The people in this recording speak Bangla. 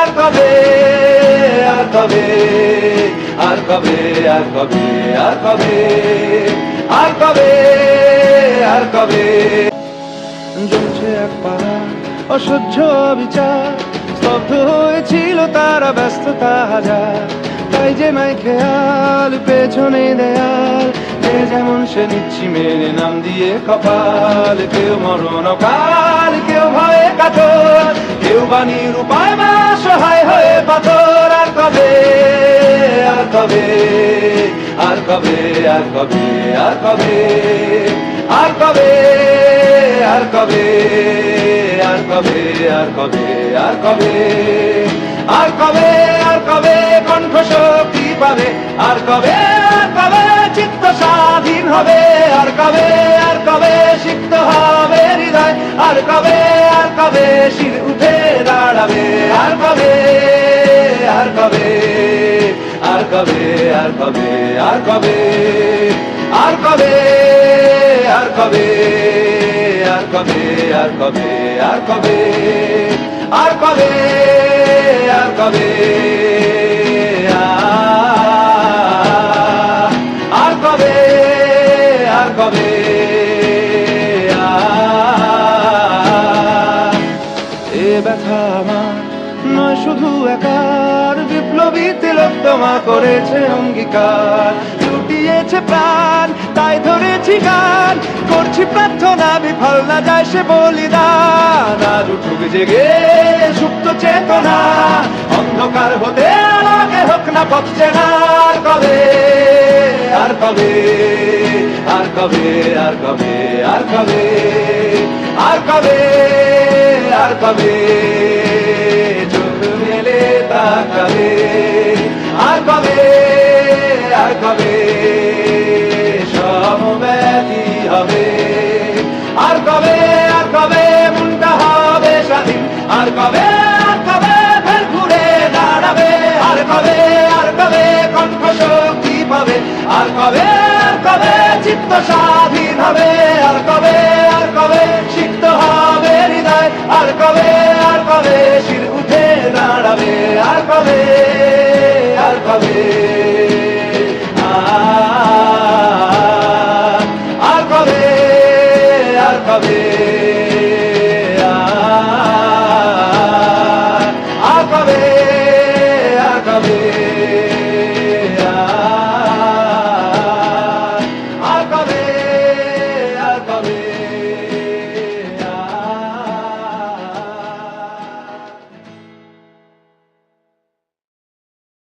আর কবে আর কবে আর কবে আর কবে আর কবে আর কবে আর কবে। জ্বলছে এক পাড়া অসহ্য বিচার স্তব্ধ হয়েছিল তারা ব্যস্ততা হাজার। তাই যে নাই খেয়াল, পেছনে দেয়াল যেমন সে নিচ্ছি মেনে নাম দিয়ে কপাল। কেউ মরণ কাল কেউ ভয়ে কাতর, কেউ বাণীর উপায় কবে? আর কবে আর কবে আর কবে? আর কবে আর কবে? আর কবে আর কবে আর কবে? আর কবে আর কবে কণ্ঠ শক্তি পাবে? আর কবে কবে আর কবে আর কবে আর কবে আর কবে আর কবে আর কবে আর কবে আর কবে আর কবে আর কবে আর কবে এ ব্যথা আমার নয় শুধু বিপ্লবী তিলোত্তমা করেছে অঙ্গীকার। লুটিয়েছে প্রাণ, তাই ধরেছি গান। করছি প্রার্থনা, বিফল না যায় সে বলিদান। আজ উঠুক জেগে সুপ্ত চেতনা। অন্ধকার হতে আলোকে হোক না পথছে না আর কবে? আর কবে? আর কবে? আর কবে? আর কবে? আর কবে? আর কবে? কবে, আর কবে চিত্ত স্বাধীন হবে? আর কবে আর কবে সিক্ত হবে হৃদয়? আর কবে আর কবে শির উঠে দাঁড়াবে? আর কবে আর কবে? আর কবে আর কবে? আর কবে আর কবে?